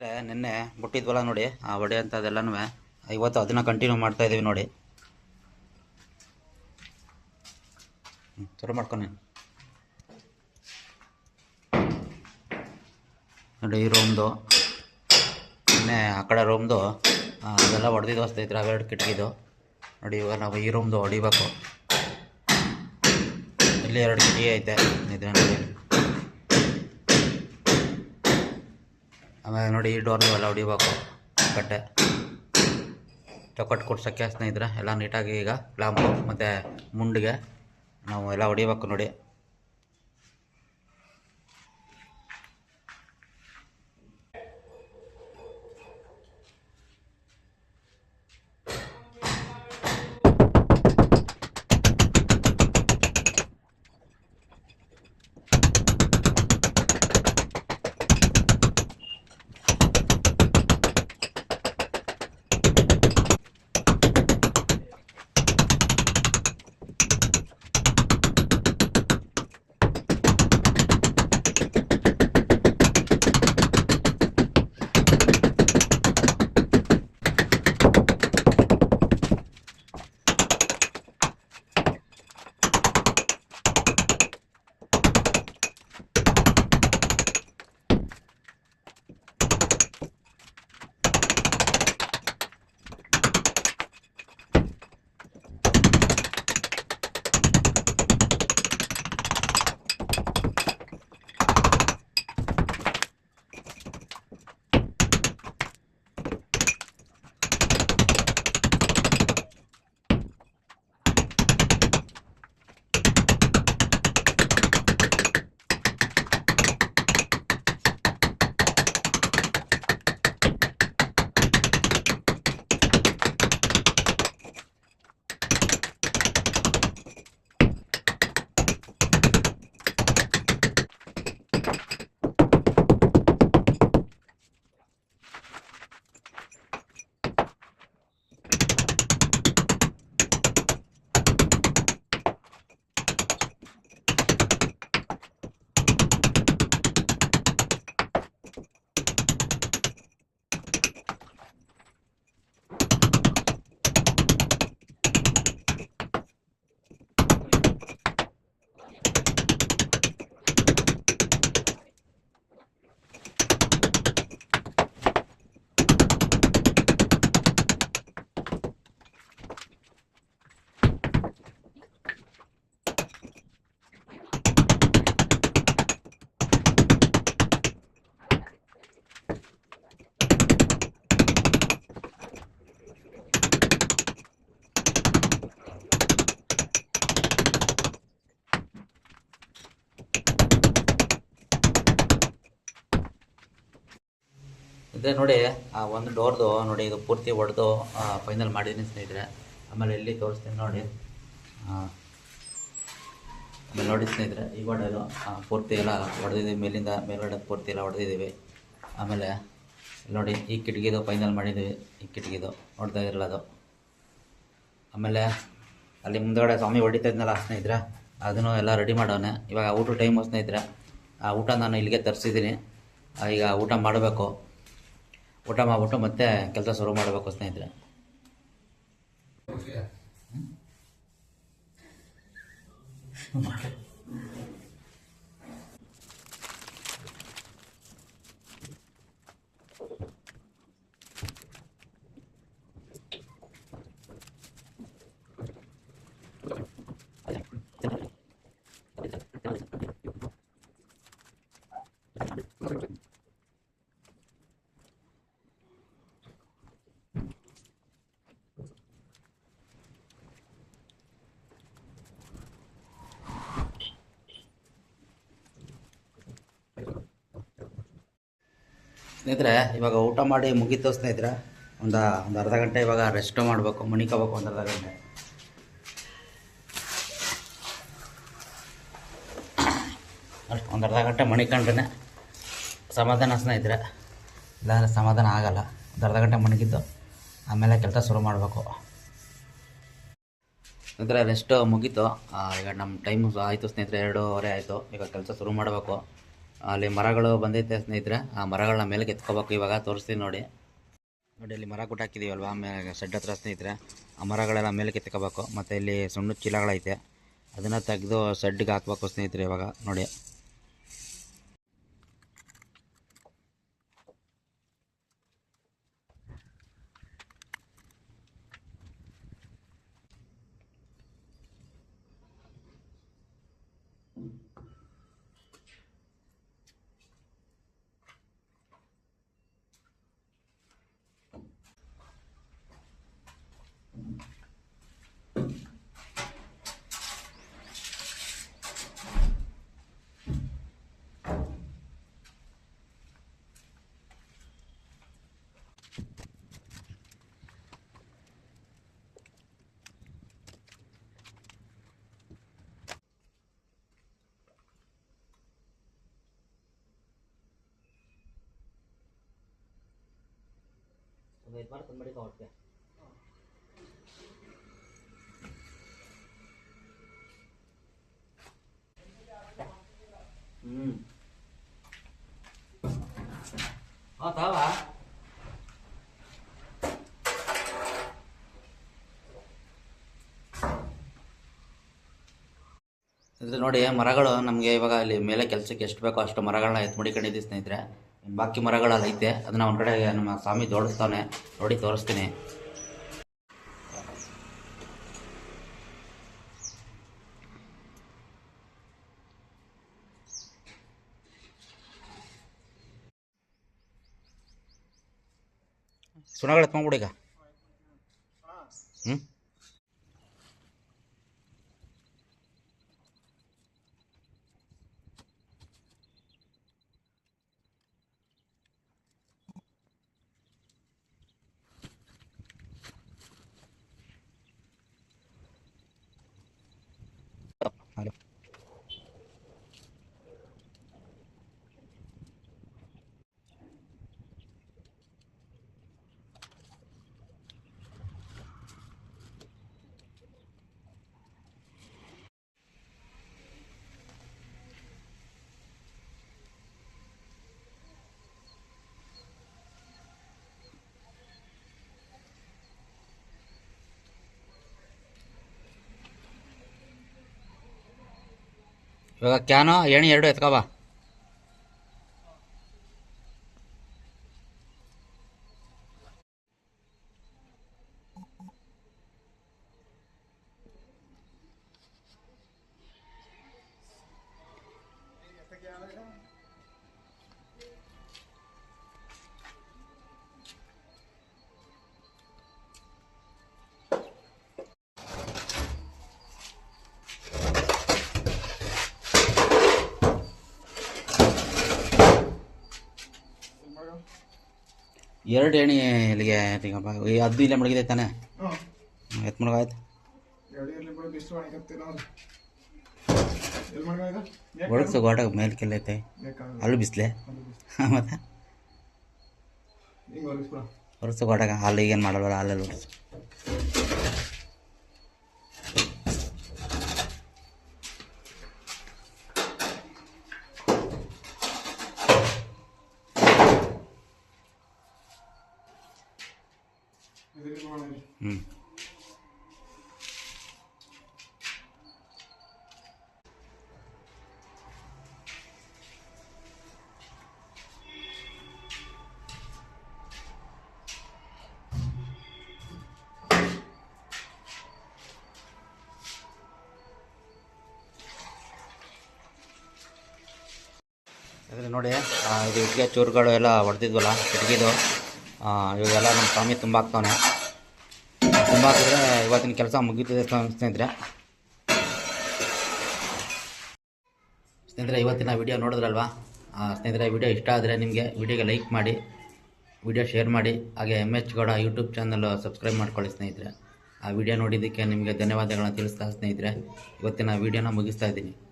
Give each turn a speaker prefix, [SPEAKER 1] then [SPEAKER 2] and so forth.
[SPEAKER 1] ನಿನ್ನೆ ಬಿಟ್ಟಿದ್ವಲ್ಲ ನೋಡಿ, ಆ ವಡೆ ಅಂಥದ್ದೆಲ್ಲನೂ ಇವತ್ತು ಅದನ್ನ ಕಂಟಿನ್ಯೂ ಮಾಡ್ತಾ ಇದೀವಿ ನೋಡಿ. ಶುರು ಮಾಡ್ಕೊಂಡು ನೋಡಿ, ಈ ರೂಮ್ದು ನಿನ್ನೆ ಆ ಕಡೆ ರೂಮ್ದು ಅದೆಲ್ಲ ಹೊಡೆದಿದ್ದು ಸ್ನೇಹಿತರೆ ಅವೆರಡು ಕಿಟಕಿದು. ನೋಡಿ, ಇವಾಗ ನಾವು ಈ ರೂಮ್ದು ಹೊಡಿಬೇಕು. ಇಲ್ಲಿ ಎರಡು ಕಿಟಕಿ ಐತೆ ಇದೆ ನೋಡಿ. ಆಮೇಲೆ ನೋಡಿ ಈ ಡೋರ್ನು ಎಲ್ಲ ಹೊಡಿಬೇಕು, ಕಟ್ಟೆ. ಚೌಕಟ್ಟು ಕೊಡ್ಸೋಕ್ಕೆ ಸ್ನೇಹಿತರೆ, ಎಲ್ಲ ನೀಟಾಗಿ ಈಗ ಲ್ಯಾಂಪು ಮತ್ತು ಮುಂಡಿಗೆ ನಾವು ಎಲ್ಲ ಹೊಡಿಬೇಕು ನೋಡಿ. ನೋಡಿ, ಆ ಒಂದು ಡೋರ್ದು ನೋಡಿ, ಇದು ಪೂರ್ತಿ ಹೊಡೆದು ಫೈನಲ್ ಮಾಡಿದ್ದೀನಿ ಸ್ನೇಹಿತರೆ. ಆಮೇಲೆ ಇಲ್ಲಿ ತೋರಿಸ್ತೀನಿ ನೋಡಿ. ಆಮೇಲೆ ನೋಡಿ ಸ್ನೇಹಿತರೆ, ಈ ಒಡೆದು ಪೂರ್ತಿ ಎಲ್ಲ ಹೊಡೆದಿದ್ದೀವಿ ಮೇಲಿಂದ ಮೇಲ್ಗಡೆ ಪೂರ್ತಿ ಎಲ್ಲ ಹೊಡೆದಿದ್ದೀವಿ ಆಮೇಲೆ ನೋಡಿ, ಈ ಕಿಟಕಿದು ಫೈನಲ್ ಮಾಡಿದ್ದೀವಿ. ಈ ಕಿಟಕಿದು, ನೋಡ್ತಾ ಇರಲ್ಲ ಅದು. ಆಮೇಲೆ ಅಲ್ಲಿ ಮುಂದಗಡೆ ಸ್ವಾಮಿ ಹೊಡಿತಾ ಇದ್ನಲ್ಲ ಸ್ನೇಹಿತರೆ, ಅದನ್ನು ಎಲ್ಲ ರೆಡಿ ಮಾಡೋಣ ಇವಾಗ ಊಟ ಟೈಮು ಸ್ನೇಹಿತರೆ, ಆ ಊಟ ನಾನು ಇಲ್ಲಿಗೆ ತರಿಸಿದ್ದೀನಿ. ಈಗ ಊಟ ಮಾಡಬೇಕು. ಊಟ ಮಾಡ್ಬಿಟ್ಟು ಮತ್ತೆ ಕೆಲಸ ಶುರು ಮಾಡಬೇಕು ಸ್ನೇಹಿತರೆ ಸ್ನೇಹಿತರೆ, ಇವಾಗ ಊಟ ಮಾಡಿ ಮುಗೀತು ಸ್ನೇಹಿತರೆ. ಒಂದು ಒಂದು ಅರ್ಧ ಗಂಟೆ ಇವಾಗ ರೆಸ್ಟ್ ಮಾಡಬೇಕು, ಮಣಿಕೋಬೇಕು ಒಂದು ಅರ್ಧ ಗಂಟೆ. ಅಷ್ಟು, ಒಂದು ಅರ್ಧ ಗಂಟೆ ಮಣಿಕೊಂಡ್ರೆ ಸಮಾಧಾನ ಸ್ನೇಹಿತರೆ. ಇಲ್ಲಾಂದರೆ ಸಮಾಧಾನ ಆಗಲ್ಲ. ಒಂದು ಅರ್ಧ ಗಂಟೆ ಮಣಗಿದ್ದು ಆಮೇಲೆ ಕೆಲಸ ಶುರು ಮಾಡಬೇಕು. ಸ್ನೇಹಿತರೆ ರೆಸ್ಟ್ ಮುಗೀತು. ಈಗ ನಮ್ಮ ಟೈಮ್ ಆಯಿತು ಸ್ನೇಹಿತರೆ, ಎರಡೂವರೆ ಆಯಿತು. ಈಗ ಕೆಲಸ ಶುರು ಮಾಡಬೇಕು. ಅಲ್ಲಿ ಮರಗಳು ಬಂದೈತೆ ಸ್ನೇಹಿತರೆ. ಆ ಮರಗಳನ್ನ ಮೇಲೆ ಎತ್ಕೋಬೇಕು. ಇವಾಗ ತೋರಿಸ್ತೀನಿ ನೋಡಿ. ನೋಡಿ, ಇಲ್ಲಿ ಮರ ಗುಟ್ಟ ಹಾಕಿದೀವಲ್ವಾ? ಆಮೇಲೆ ಸೆಡ್ ಹತ್ರ ಸ್ನೇಹಿತರೆ. ಆ ಮರಗಳೆಲ್ಲ ಮೇಲೆ ಎತ್ಕೋಬೇಕು. ಮತ್ತು ಇಲ್ಲಿ ಸುಣ್ಣದ ಚೀಲಗಳೈತೆ. ಅದನ್ನು ತೆಗೆದು ಸೆಡ್ಗೆ ಹಾಕ್ಬೇಕು ಸ್ನೇಹಿತರೆ ಇವಾಗ. ನೋಡಿ. ಐದು ಮಾರು ತಂದ್ಬಿಡಿ ಹೊಟ್ಟೆ ಹ್ಞೂ ಹಾಂ ಇದು ನೋಡಿ ಮರಗಳು ನಮಗೆ ಇವಾಗ ಅಲ್ಲಿ ಮೇಲೆ ಕೆಲಸಕ್ಕೆ ಎಷ್ಟು ಬೇಕೋ ಅಷ್ಟು ಮರಗಳನ್ನ ಎತ್ತು ಮಡಿಕೊಂಡಿದ್ದೀವಿ ಸ್ನೇಹಿತರೆ. ಬಾಕಿ ಮರಗಳೆಲ್ಲ ಐತೆ. ಅದನ್ನ ಒಂದು ಕಡೆ ನಮ್ಮ ಸ್ವಾಮಿ ಜೋಡಿಸ್ತಾನೆ ನೋಡಿ ತೋರಿಸ್ತೀನಿ. ಸುಣಗಳು ಎತ್ಕೊಂಡ್ಬಿಡಿ ಈಗ. ಹ್ಞೂ ಹಲೋ ಇವಾಗ ಕ್ಯಾನು ಏಣಿ ಎರಡು ಎತ್ಕೋ ಎರಡು ಎಣಿ ಇಲ್ಲಿಗೆ ತಿಂಗಪ್ಪ? ಈ ಅದು ಇಲ್ಲೇ ಮಡಗಿದೆ ತಾನೆ. ಎತ್ ಮಡಗಾಯ್ತು ಒಡಗ್ಸು ಗೋಡ ಮೇಲೆ ಕೆಲ್ಲೈತೆ ಅಲ್ಲೂ ಬಿಸ್ಲೆ? ಮತ್ತೆ? ಹೊರಗ್ಸೋ ಗೋಟಾಗ ಅಲ್ಲಿ ಏನು ಮಾಡಲ್ವಲ್ಲ ಅಲ್ಲಲ್ಲಿ ಹೊರಸು ಹ್ಞೂ ನೋಡಿ ಇದು ಇಟ್ಟಿಗೆ ಚೂರುಗಳು ಎಲ್ಲ ಹೊಡೆದಿದ್ವಲ್ಲ ಕಿಟಕಿದು ಇವಾಗೆಲ್ಲ ನಮ್ಮ ಸ್ವಾಮಿ ತುಂಬ ತುಂಬಾಕಿದ್ರೆ ಇವತ್ತಿನ ಕೆಲಸ ಮುಗೀತದೆ ಸ್ನೇ- ಸ್ನೇಹಿತರೆ. ಸ್ನೇಹಿತರೆ, ಇವತ್ತಿನ ವಿಡಿಯೋ ನೋಡಿದ್ರಲ್ವಾ? ಸ್ನೇಹಿತರೆ, ವಿಡಿಯೋ ಇಷ್ಟ ಆದರೆ ನಿಮಗೆ ವಿಡಿಯೋಗೆ ಲೈಕ್ ಮಾಡಿ, ವಿಡಿಯೋ ಶೇರ್ ಮಾಡಿ, ಹಾಗೆ M H Gowda YouTube channel subscribe ಮಾಡ್ಕೊಳ್ಳಿ ಸ್ನೇಹಿತರೆ. ಆ ವಿಡಿಯೋ ನೋಡಿದ್ದಕ್ಕೆ ನಿಮಗೆ ಧನ್ಯವಾದಗಳನ್ನ ತಿಳಿಸ್ತಾ ಸ್ನೇಹಿತರೆ. ಇವತ್ತಿನ ವಿಡಿಯೋನ ಮುಗಿಸ್ತಾ ಇದ್ದೀನಿ.